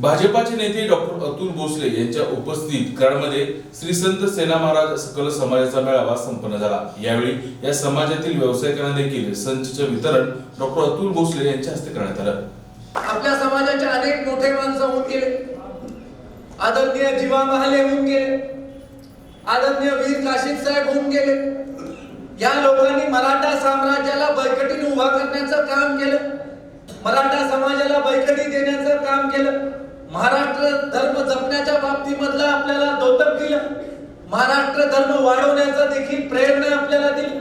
भाजपाचे नेते डॉक्टर अतुल भोसले यांच्या उपस्थितीत कराडमध्ये श्री संत सेना महाराज सकल समाजाचा मेळावा संपन्न झाला. यावेळी या समाजातील व्यावसायिकांना देखील संचचे वितरण डॉक्टर अतुल भोसले यांच्या हस्ते करण्यात आलं. आपल्या समाजाचे अनेक मोठे माणसं होऊन गेले. आदरणीय जीवा महाले होऊन गेले. आदरणीय वीर काशीद साहेब होऊन गेले. या लोकांनी मराठा साम्राज्याला बळकटीने उभा करण्याचं काम केलं. मराठा समाजाला बैठकी देण्याचं काम केलं. महाराष्ट्र धर्म जपण्याच्या बाबतीमधलं आपल्याला दोतक दिलं. महाराष्ट्र धर्म वाढवण्याचा देखील प्रेरणा आपल्याला दिली.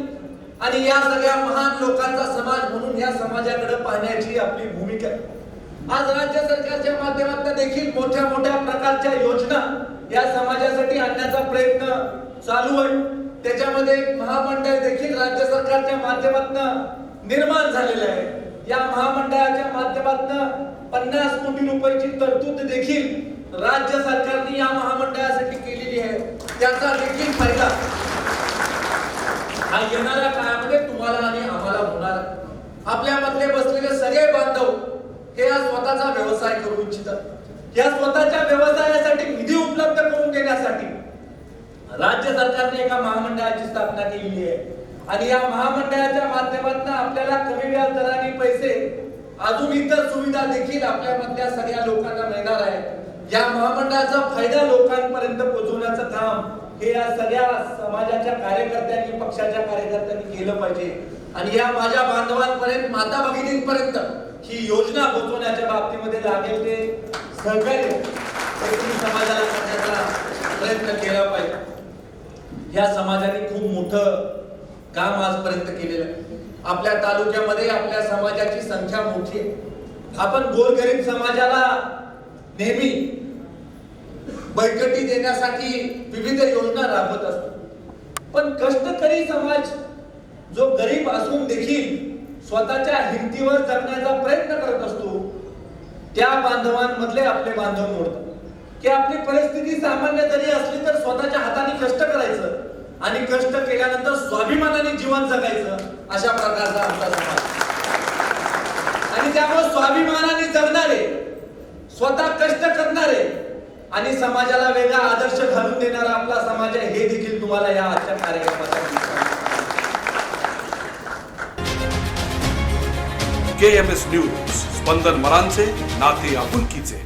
आणि या सगळ्या महान लोकांचा समाज म्हणून या समाजाकडे पाहण्याची आपली भूमिका. आज राज्य सरकारच्या माध्यमातून देखील मोठ्या मोठ्या प्रकारच्या योजना या समाजासाठी आणण्याचा प्रयत्न चालू आहे. त्याच्यामध्ये एक महामंडळ देखील राज्य सरकारच्या माध्यमातून निर्माण झालेलं आहे. या महामंडळाच्या माध्यमातून पन्नास कोटी रुपयाची तरतूद देखील राज्य सरकारने या महामंडळासाठी केलेली आहे. त्याचा देखील फायदा. हा येणाऱ्या काळामध्ये तुम्हाला आणि आम्हाला होणार. आपल्या आपल्यामधले बसलेले सगळे बांधव हे हा स्वतःचा व्यवसाय करू इच्छितात. या स्वतःच्या व्यवसायासाठी निधी उपलब्ध करून देण्यासाठी राज्य सरकारने एका महामंडळाची स्थापना केलेली आहे. आणि या महामंडळाच्या माध्यमातून आपल्याला कमी व्याज दराने पैसे अजून इतर सुविधा देखील आपल्यामधल्या सगळ्या लोकांना मिळणार आहेत. या महामंडळाचा फायदा लोकांपर्यंत पोहोचवण्याचं काम हे या सगळ्या समाजाच्या कार्यकर्त्यांनी पक्षाच्या कार्यकर्त्यांनी केलं पाहिजे. आणि या माझ्या बांधवांपर्यंत माता भगिनींपर्यंत ही योजना पोहोचवण्याच्या बाबतीमध्ये लागेल ते सहकार्य समाजाला करण्याचा प्रयत्न केला पाहिजे. या समाजाने खूप मोठं काम आजपर्यंत केलेलं आहे. आपल्या तालुक्यामध्ये आपल्या समाजाची संख्या मोठी आहे. आपण गोरगरीब समाजाला नेहमी बैठकी देण्यासाठी विविध योजना राबवत असतो. पण कष्टकरी समाज जो गरीब असून देखील स्वतःच्या हिमतीवर जगण्याचा प्रयत्न करत असतो त्या बांधवांमधले आपले बांधव मोडतात. की आपली परिस्थिती सामान्य जरी असली तर स्वतःच्या हाताने कष्ट आणि कष्ट केल्यानंतर स्वाभिमानाने जीवन जगायचं अशा प्रकारचा आमचा समाज. आणि त्यामुळे स्वाभिमानाने जगणारे स्वतः कष्ट करणारे आणि समाजाला वेगळा आदर्श घालून देणारा आपला समाज आहे हे देखील तुम्हाला या आजच्या कार्यक्रमासाठी K M S news Spandan मरांचे नाते आपुलकीचे.